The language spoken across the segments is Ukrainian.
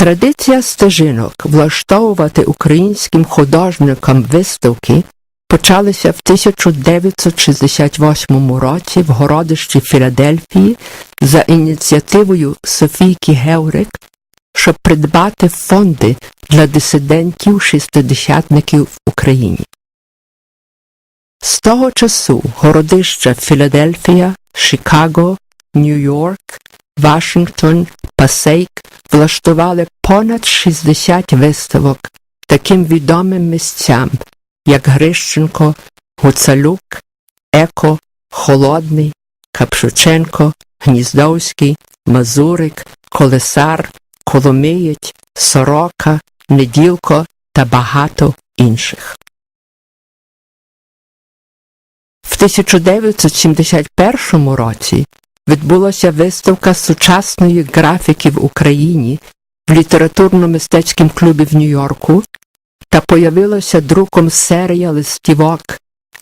Традиція стежинок влаштовувати українським художникам виставки почалася в 1968 році в городищі Філадельфії за ініціативою Софійки Геврик, щоб придбати фонди для дисидентів-шістидесятників в Україні. З того часу городища Філадельфія, Чикаго, Нью-Йорк, Вашингтон, Пасейк влаштували понад 60 виставок таким відомим місцям, як Грищенко, Гуцалюк, Еко, Холодний, Капшученко, Гніздовський, Мазурик, Колесар, Коломиєць, Сорока, Неділко та багато інших. В 1971 році відбулася виставка сучасної графіки в Україні в літературно-мистецькому клубі в Нью-Йорку та появилася друком серія листівок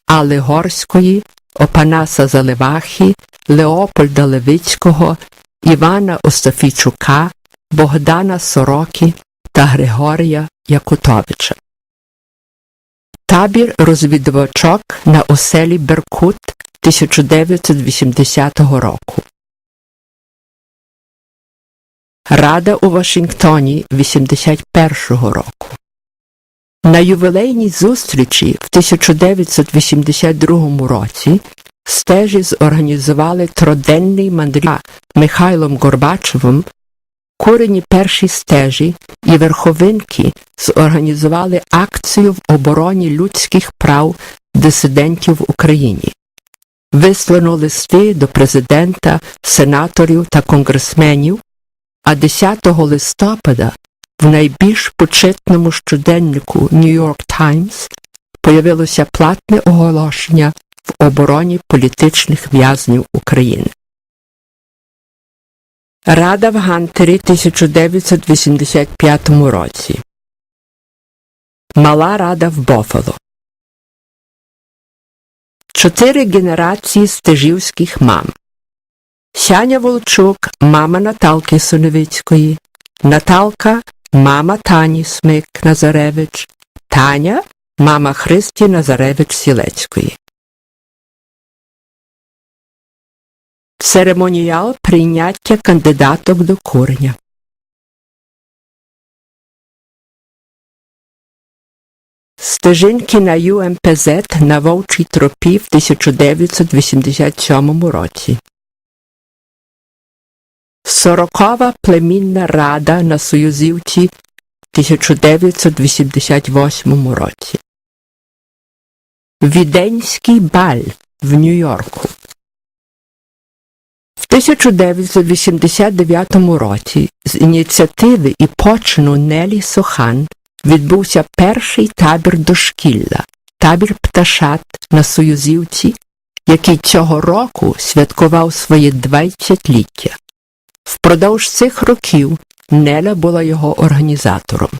Алли Горської, Опанаса Заливахи, Леопольда Левицького, Івана Остафійчука, Богдана Сороки та Григорія Якутовича. Табір розвідувачок на оселі Беркут 1980 року. Рада у Вашингтоні 81-го року. На ювілейній зустрічі в 1982 році стежі зорганізували троденний мандрівник Михайлом Горбачевим Курені перші стежі і верховинки зорганізували акцію в обороні людських прав дисидентів в Україні. Вислано листи до президента, сенаторів та конгресменів, а 10 листопада в найбільш почетному щоденнику New York Times появилося платне оголошення в обороні політичних в'язнів України. Рада в Гантері 1985 році. Мала рада в Бофало. Чотири генерації стежівських мам. Сяня Волчук, мама Наталки Соневицької, Наталка, мама Тані Смик Назаревич, Таня, мама Христі Назаревич Сілецької. Церемоніал прийняття кандидаток до курення. Стежинки на ЮМПЗ на Вовчій тропі в 1987 році. Сорокова племінна рада на Союзівці в 1988 році. Віденський баль в Нью-Йорку. В 1989 році з ініціативи і почину Нелі Сохан відбувся перший табір дошкілля, табір пташат на Союзівці, який цього року святкував своє 20-ліття. Впродовж цих років Неля була його організатором.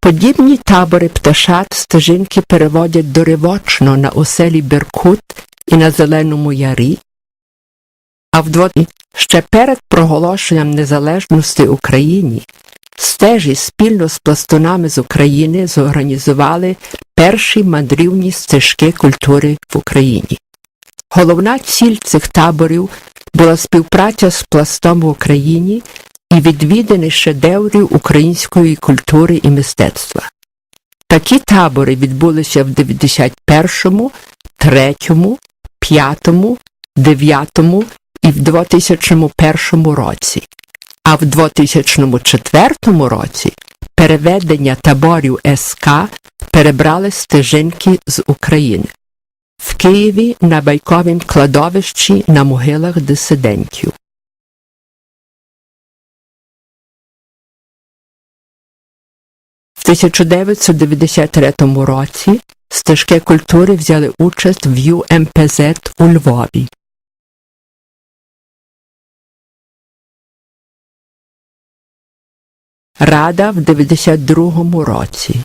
Подібні табори пташат стежинки переводять доривочно на оселі Беркут і на Зеленому Ярі, а в дво... ще перед проголошенням незалежності Україні стежі спільно з пластунами з України зорганізували перші мандрівні стежки культури в Україні. Головна ціль цих таборів була співпраця з пластом в Україні і відвідини шедеврів української культури і мистецтва. Такі табори відбулися в 91-му, 3-му, 5-му, 9-му і в 2001 році, а в 2004 році переведення таборів СК перебрали стежинки з України. В Києві на байковім кладовищі на могилах дисидентів. В 1993 році стежки культури взяли участь в ЮМПЗ у Львові. Рада в 92 році.